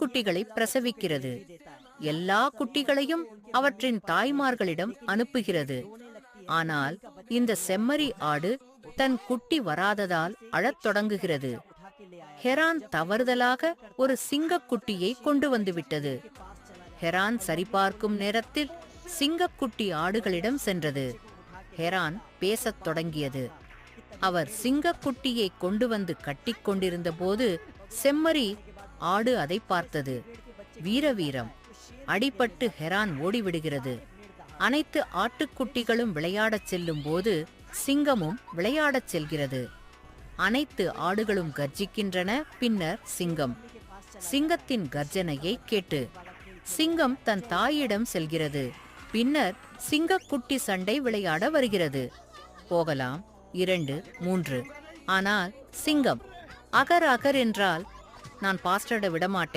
குட்டிகளை பிரசவிக்கிறது. எல்லா குட்டிகளையும் அவற்றின் தாய்மார்களிடம் அனுப்புகிறது. ஆனால் இந்த செம்மறி ஆடு தன் குட்டி வராததால் அழத் தொடங்குகிறது. ஹெரான் தவறுதலாக ஒரு சிங்கக்குட்டியை கொண்டு வந்துவிட்டது. ஹெரான் சரிபார்க்கும் நேரத்தில் சிங்கக்குட்டி ஆடுகளிடம் சென்றது. ஹெரான் பேசத் தொடங்கியது. அவர் சிங்கக்குட்டியை கொண்டு வந்து கட்டிக்கொண்டிருந்த போது செம்மறி ஆடு அதை பார்த்தது. வீர வீரம் அடிபட்டு ஹெரான் ஓடிவிடுகிறது. அனைத்து ஆட்டுக்குட்டிகளும் விளையாடச் செல்லும் போது சிங்கமும் விளையாடச் செல்கிறது. அனைத்து ஆடுகளும் கர்ஜிக்கின்றன. பின்னர் சிங்கம். சிங்கத்தின் கர்ஜனையை கேட்டு சிங்கம் தன் தாயிடம் செல்கிறது. பின்னர் சிங்கக்குட்டி சண்டை விளையாட வருகிறது. போகலாம். இரண்டு மூன்று. ஆனால் சிங்கம் அகர் அகர் என்றால் நான் பாஸ்டர்ட விடமாட்டேன்.